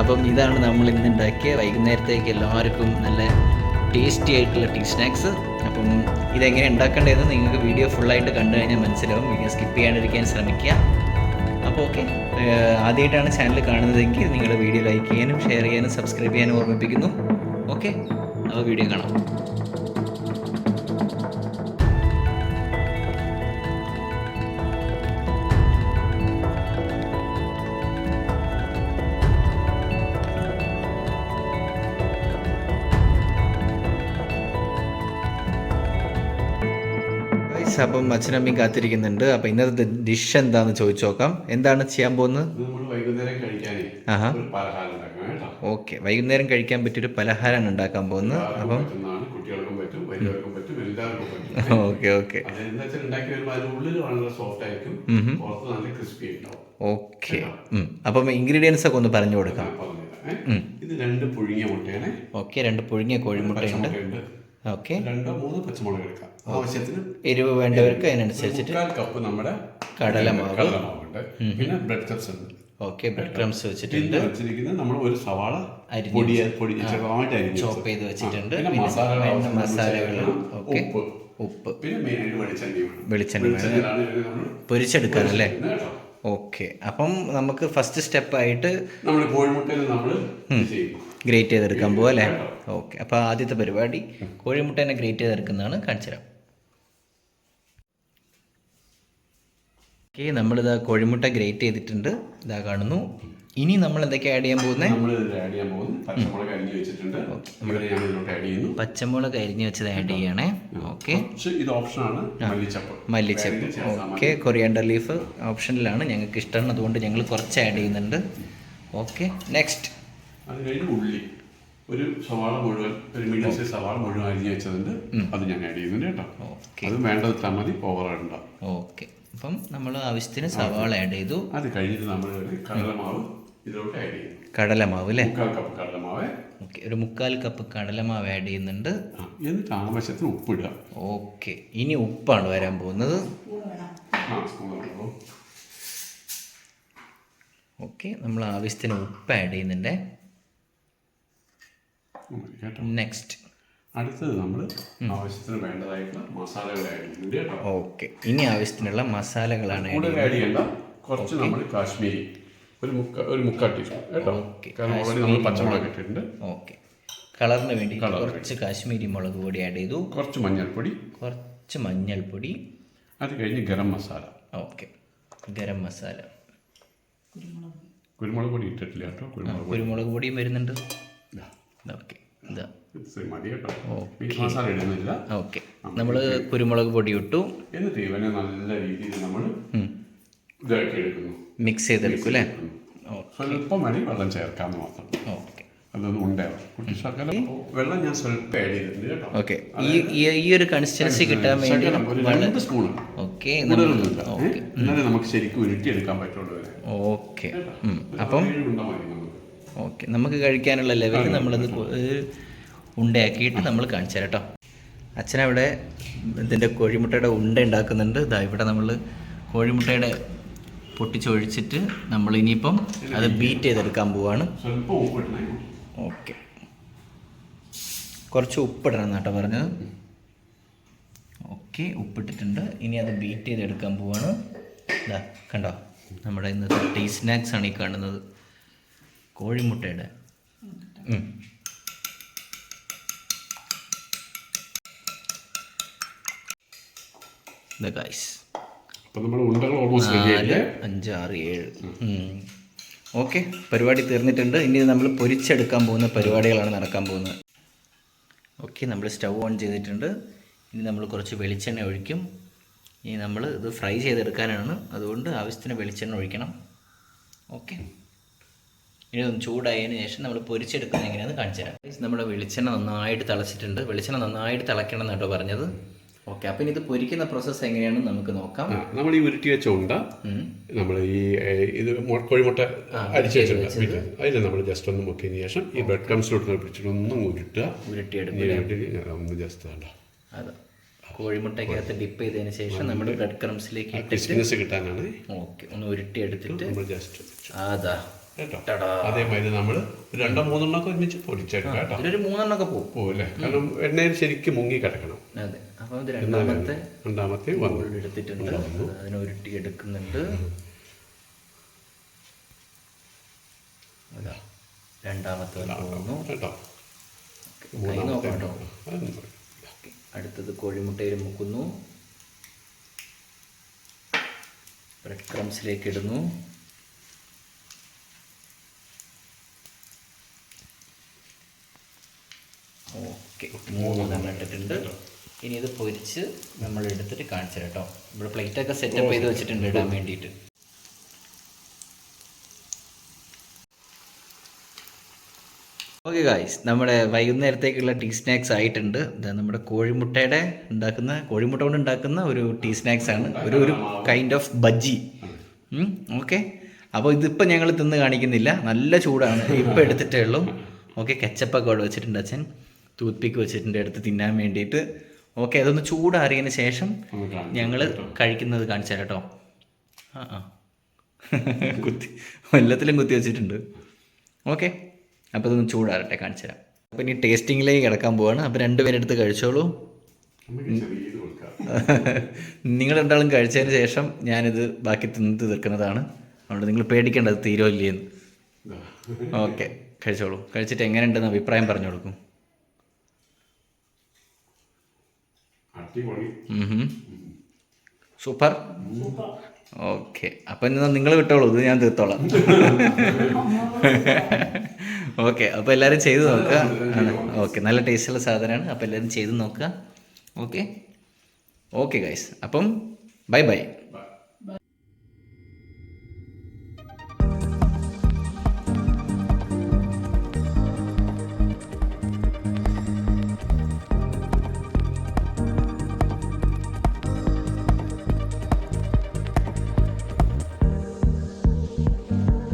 അപ്പം ഇതാണ് നമ്മൾ ഇന്ന് ഉണ്ടാക്കിയ വൈകുന്നേരത്തേക്ക് എല്ലാവർക്കും നല്ല ടേസ്റ്റി ആയിട്ടുള്ള ടീ സ്നാക്സ് അപ്പം ഇതെങ്ങനെ ഉണ്ടാക്കേണ്ടതെന്ന് നിങ്ങൾക്ക് വീഡിയോ ഫുള്ളായിട്ട് കണ്ടു കഴിഞ്ഞാൽ മനസ്സിലാവും. വീഡിയോ സ്കിപ്പ് ചെയ്യാണ്ടിരിക്കാൻ ശ്രമിക്കുക. അപ്പോൾ ഓക്കെ ആദ്യമായിട്ടാണ് ചാനൽ കാണുന്നതെങ്കിൽ നിങ്ങൾ വീഡിയോ ലൈക്ക് ചെയ്യാനും ഷെയർ ചെയ്യാനും സബ്സ്ക്രൈബ് ചെയ്യാനും ഓർമ്മിപ്പിക്കുന്നു. ഓക്കെ അപ്പോൾ വീഡിയോ കാണാം. അപ്പം അച്ഛനമ്മയും കാത്തിരിക്കുന്നുണ്ട്. അപ്പം ഇന്നത്തെ ഡിഷ് എന്താന്ന് ചോദിച്ചു നോക്കാം. എന്താണ് ചെയ്യാൻ പോകുന്നത്? ഓക്കെ. വൈകുന്നേരം കഴിക്കാൻ പറ്റിയൊരു പലഹാരമാണ് ഉണ്ടാക്കാൻ പോകുന്നത്. Appam okay okay. Okay. Appam ingredients ഒക്കെ ഒന്ന് പറഞ്ഞു കൊടുക്കാം. ഇത് രണ്ട് പുഴുങ്ങിയ മുട്ടയാണ്. ഓക്കെ രണ്ട് പുഴുങ്ങിയ കോഴിമുട്ടയുണ്ട്. ഓക്കെ. രണ്ടോ മൂന്നോ പച്ചമുളക് എടുക്കാം. ആവശ്യത്തിന് എരിവ് വേണ്ടവർക്ക് അതിനനുസരിച്ചിട്ട് കപ്പ് നമ്മുടെ കടലമാവ്. കടലമാവുണ്ട്. പിന്നെ ബ്രെഡ് ക്രംസ് ഉണ്ട്. ഓക്കെ ബ്രെഡ് ക്രംസ് വെച്ചിട്ടുണ്ട്. വെച്ചിരിക്കുന്നത് നമ്മൾ ഒരു സവാള പൊടി പൊടി ചോപ്പ് ചെയ്ത് വെച്ചിട്ടുണ്ട്. ചേർക്കണം. ഓക്കെ. ഉപ്പ്. പിന്നെ വെളിച്ചെണ്ണ പൊരിച്ചെടുക്കാനല്ലേ? പൊരിച്ചെടുക്കുന്നത് ഓക്കെ. അപ്പം നമുക്ക് ഫസ്റ്റ് സ്റ്റെപ്പായിട്ട് നമ്മൾ കോഴിമുട്ടയിൽ നമ്മൾ ചെയ്യും ഗ്രേറ്റ് ചെയ്തെടുക്കാൻ പോകും അല്ലേ? ഓക്കെ അപ്പോൾ ആദ്യത്തെ പരിപാടി കോഴിമുട്ട തന്നെ ഗ്രേറ്റ് ചെയ്തെടുക്കുന്നതാണ് കാണിച്ചു തരാം ഓക്കെ നമ്മളിത് കോഴിമുട്ട ഗ്രേറ്റ് ചെയ്തിട്ടുണ്ട്. ഇതാ കാണുന്നു. ഇനി നമ്മൾ എന്തൊക്കെ ആഡ് ചെയ്യാൻ പോകുന്നത് പച്ചമുളക് അരിഞ്ഞ് വെച്ചത് ആഡ് ചെയ്യണേ. ഓക്കെ മല്ലിച്ചപ്പ്. ഓക്കെ കൊറിയാണ്ടർ ലീഫ് ഓപ്ഷനിലാണ് ഞങ്ങൾക്ക് ഇഷ്ടമാണ് അതുകൊണ്ട് ഞങ്ങൾ കുറച്ച് ആഡ് ചെയ്യുന്നുണ്ട്. ഓക്കെ നെക്സ്റ്റ് അത് കഴിഞ്ഞ് ഉള്ളി. ഒരു സവാള മുഴുവൻ ഒരു മീഡിയം സൈസ് സവാള മുഴുവൻ അരിഞ്ഞ് വെച്ചതുണ്ട് അത് ഞാൻ ആഡ് ചെയ്യുന്നുണ്ട് കേട്ടോ. ഓക്കെ. അത് വേണ്ടത് ഇട്ടാൽ മതി ഓവറായിട്ട് ഓക്കെ. അപ്പം നമ്മൾ ആവശ്യത്തിന് സവാള ആഡ് ചെയ്തു. അത് കഴിഞ്ഞിട്ട് നമ്മൾ കടലമാവ് ഇതിലോട്ട് ആഡ് ചെയ്യുന്നു. കടലമാവ് അല്ലേ? മുക്കാൽ കപ്പ് കടലമാവ്. ഓക്കെ. ഒരു മുക്കാൽ കപ്പ് കടലമാവ് ആഡ് ചെയ്യുന്നുണ്ട്. എന്നിട്ട് ആവശ്യത്തിന് ഉപ്പിടുക ഓക്കെ. ഇനി ഉപ്പാണ് വരാൻ പോകുന്നത്. ഓക്കെ. നമ്മൾ ആവശ്യത്തിന് ഉപ്പ് ആഡ് ചെയ്യുന്നുണ്ട്. നെക്സ്റ്റ് അടുത്തത് നമ്മൾ ആവശ്യത്തിന് വേണ്ടതായിട്ടുള്ള മസാലകളെ ആഡ് ചെയ്യുന്നുണ്ട് ഓക്കെ ഇനി ആവശ്യത്തിനുള്ള മസാലകളാണ് കൂടുതൽ ആഡ് ചെയ്യേണ്ട കുറച്ച് നമ്മൾ കാശ്മീരി ഒരു മുക്ക ഒരു മുക്കാൽ ടീസ്പൂൺ കേട്ടോ. കാരണം ഓൾറെഡി നമ്മൾ പച്ചമുളക് ഇട്ടിട്ടുണ്ട്. ഓക്കെ കളറിന് വേണ്ടി കുറച്ച് കാശ്മീരി മുളക് പൊടി ആഡ് ചെയ്തു. കുറച്ച് മഞ്ഞൾപ്പൊടി. കുറച്ച് മഞ്ഞൾപ്പൊടി. അത് കഴിഞ്ഞ് ഗരം മസാല. ഓക്കെ ഗരം മസാല. കുരുമുളക് പൊടി. ഇട്ടിട്ടില്ല കേട്ടോ. കുരുമുളക് കുരുമുളക് പൊടിയും വരുന്നുണ്ട്. ഓക്കെ ഇതാ. ഓക്കെ. നമ്മൾ കുരുമുളക് പൊടി ഇട്ടു എന്നിട്ട് ഇവനെ നല്ല രീതിയിൽ നമ്മൾ മിക്സ് ചെയ്തെടുക്കും അല്ലേ? സ്വല്പം വേണമെങ്കിൽ വെള്ളം ചേർക്കാമെന്ന് മാത്രം. ഓക്കെ. അതൊന്നും ഉണ്ടാവും ശകലം വെള്ളം ഞാൻ സ്വല്പം ആഡ് ചെയ്തിട്ടുണ്ട് കേട്ടോ. ഓക്കെ. ഈ ഈ- ഒരു കൺസിസ്റ്റൻസി കിട്ടാൻ വേണ്ടി രണ്ട് സ്പൂൺ ഓക്കെ? എന്നാലേ നമുക്ക് ശരിക്കും ഉരുട്ടിയെടുക്കാൻ പറ്റുള്ളൂ. ഓക്കെ? അപ്പം അപ്പം ഉണ്ട മതി നമുക്ക് ഓക്കെ. നമുക്ക് കഴിക്കാനുള്ള ലെവലിൽ നമ്മളത് ഉണ്ടയാക്കിയിട്ട് നമ്മൾ കാണിച്ചു തരാം കേട്ടോ. അച്ഛനവിടെ ഇതിന്റെ കോഴിമുട്ടയുടെ ഉണ്ട ഉണ്ടാക്കുന്നുണ്ട്. ഇതാ ഇവിടെ നമ്മൾ കോഴിമുട്ടയുടെ പൊട്ടിച്ചൊഴിച്ചിട്ട് നമ്മൾ ഇനിയിപ്പം അത് ബീറ്റ് ചെയ്തെടുക്കാൻ പോവാണ്. ഓക്കെ. കുറച്ച് ഉപ്പിടണം എന്നാട്ടോ പറഞ്ഞത്. ഓക്കെ ഉപ്പിട്ടിട്ടുണ്ട്. ഇനി അത് ബീറ്റ് ചെയ്തെടുക്കാൻ പോവാണ്. ഇതാ കണ്ടോ? നമ്മുടെ ഇന്നത്തെ ടീ സ്നാക്സ് ആണ് ഈ കാണുന്നത്. കോഴിമുട്ടയുടെ. ഗൈസ് അഞ്ച് ആറ് ഏഴ്. ഓക്കെ പരിപാടി തീർന്നിട്ടുണ്ട്. ഇനി നമ്മൾ പൊരിച്ചെടുക്കാൻ പോകുന്ന പരിപാടികളാണ് നടക്കാൻ പോകുന്നത്. ഓക്കെ നമ്മൾ സ്റ്റൗ ഓൺ ചെയ്തിട്ടുണ്ട്. ഇനി നമ്മൾ കുറച്ച് വെളിച്ചെണ്ണ ഒഴിക്കും. ഇനി നമ്മൾ ഇത് ഫ്രൈ ചെയ്തെടുക്കാനാണ്. അതുകൊണ്ട് ആവശ്യത്തിന് വെളിച്ചെണ്ണ ഒഴിക്കണം. ഓക്കെ ഇനി ഒന്ന് ചൂടായതിന് ശേഷം നമ്മൾ പൊരിച്ചെടുക്കുന്നത് എങ്ങനെയാണെന്ന് കാണിച്ചു തരാം. നമ്മുടെ വെളിച്ചെണ്ണ നന്നായിട്ട് തിളച്ചിട്ടുണ്ട്. വെളിച്ചെണ്ണ നന്നായിട്ട് തിളയ്ക്കണം എന്നാട്ടോ പറഞ്ഞത്. ഓക്കെ അപ്പം ഇനി ഇത് പൊരിക്കുന്ന പ്രോസസ്സ് എങ്ങനെയാണെന്ന് നമുക്ക് നോക്കാം. നമ്മൾ ഈ ഉരുട്ടി വെച്ച ഉണ്ട നമ്മൾ ഈ ഇത് കോഴിമുട്ട അടിച്ചു വെച്ചിട്ടുണ്ട്. അതിൽ നമ്മൾ ജസ്റ്റ് ഒന്ന് മുക്കിയതിന് ശേഷം ഈ ബ്രെഡ് ക്രംസിലോട്ട് പിടിച്ചിട്ട് ഒന്നും ഉരുട്ടുക. ഉരുട്ടിയെടുക്കും ഇനി ഉരുട്ടി ഒന്ന് ജസ്റ്റ് വേണ്ട. അതെ. കോഴിമുട്ടയ്ക്കകത്ത് ഡിപ്പ് ചെയ്തതിന് ശേഷം നമ്മൾ ബ്രെഡ് ക്രംസിലേക്ക് ഇട്ടിട്ട് കിട്ടാനാണ്. ഓക്കെ ഒന്ന് ഉരുട്ടി എടുത്തിട്ട് ജസ്റ്റ് അതാ. കേട്ടോ. ടടാ. അതേമാതിരി നമ്മൾ രണ്ടോ മൂന്നെണ്ണമൊക്കെ ഒരുമിച്ച് പൊടിച്ചെടുക്കാം കേട്ടോ. മൂന്നെണ്ണമൊക്കെ പോകും പോകല്ലേ കാരണം എണ്ണയിൽ ശരിക്കും മുങ്ങി കിടക്കണം. അതെ. അപ്പം ഇത് രണ്ടാമത്തെ എടുത്തിട്ടുണ്ട്. അതിനെ ഉരുട്ടി എടുക്കുന്നുണ്ട്. രണ്ടാമത്തെ പോകുന്നു. കേട്ടോ. അടുത്തത് കോഴിമുട്ടയിൽ മുക്കുന്നു. ബ്രെഡ് ക്രംസിലേക്ക് ഇടുന്നു ഓക്കെ മൂന്നെണ്ണം ഇട്ടിട്ടുണ്ട് ഇനി ഇത് പൊരിച്ച് നമ്മൾ എടുത്തിട്ട് കാണിച്ചു കേട്ടോ. ഇവിടെ പ്ലേറ്റൊക്കെ സെറ്റപ്പ് ചെയ്ത് വെച്ചിട്ടുണ്ട് ഇടാൻ വേണ്ടിയിട്ട്. ഓക്കെ ഗായ്സ് നമ്മുടെ വൈകുന്നേരത്തേക്കുള്ള ടീ സ്നാക്സ് ആയിട്ടുണ്ട്. ഇത് നമ്മുടെ കോഴിമുട്ടയുടെ ഉണ്ടാക്കുന്ന കോഴിമുട്ട കൊണ്ട് ഉണ്ടാക്കുന്ന ഒരു ടീ സ്നാക്സ് ആണ്. ഒരു ഒരു കൈൻഡ് ഓഫ് ബജ്ജി. ഓക്കെ അപ്പോൾ ഇതിപ്പോൾ ഞങ്ങൾ തിന്ന് കാണിക്കുന്നില്ല. നല്ല ചൂടാണ്. ഇപ്പോൾ എടുത്തിട്ടേ ഉള്ളൂ. ഓക്കെ കെച്ചപ്പൊക്കെ അവിടെ വെച്ചിട്ടുണ്ട് അച്ഛൻ. ടൂത്ത് പിക്ക് വെച്ചിട്ടുണ്ട് എടുത്ത് തിന്നാൻ വേണ്ടിയിട്ട്. ഓക്കെ അതൊന്ന് ചൂടാറിയതിന് ശേഷം ഞങ്ങൾ കഴിക്കുന്നത് കാണിച്ചു തരാം കേട്ടോ. ആ ആ. കുത്തി എല്ലാത്തിലും കുത്തി വെച്ചിട്ടുണ്ട്. ഓക്കെ അപ്പോൾ ഇതൊന്ന് ചൂടാറട്ടെ കാണിച്ചു തരാം. അപ്പോൾ ഇനി ടേസ്റ്റിങ്ങിലേക്ക് കിടക്കാൻ പോവാണ്. അപ്പോൾ രണ്ടുപേരും എടുത്ത് കഴിച്ചോളൂ. നിങ്ങൾ രണ്ടാളും കഴിച്ചതിന് ശേഷം ഞാനിത് ബാക്കി തിന്ന് തീർക്കുന്നതാണ്. അതുകൊണ്ട് നിങ്ങൾ പേടിക്കേണ്ടത് തീരുമില്ലേന്ന്. ഓക്കെ കഴിച്ചോളൂ. കഴിച്ചിട്ട് എങ്ങനെയുണ്ടെന്ന് അഭിപ്രായം പറഞ്ഞു കൊടുക്കും. സൂപ്പർ. ഓക്കെ. അപ്പം എന്നാ നിങ്ങൾ വിട്ടോളൂ. ഇത് ഞാൻ തീർത്തോളാം. ഓക്കെ. അപ്പോൾ എല്ലാവരും ചെയ്തു നോക്കുക. ഓക്കെ. നല്ല ടേസ്റ്റുള്ള സാധനമാണ്. അപ്പോൾ എല്ലാവരും ചെയ്തു നോക്കുക. ഓക്കെ. ഓക്കെ ഗൈസ് അപ്പം ബൈ ബൈ.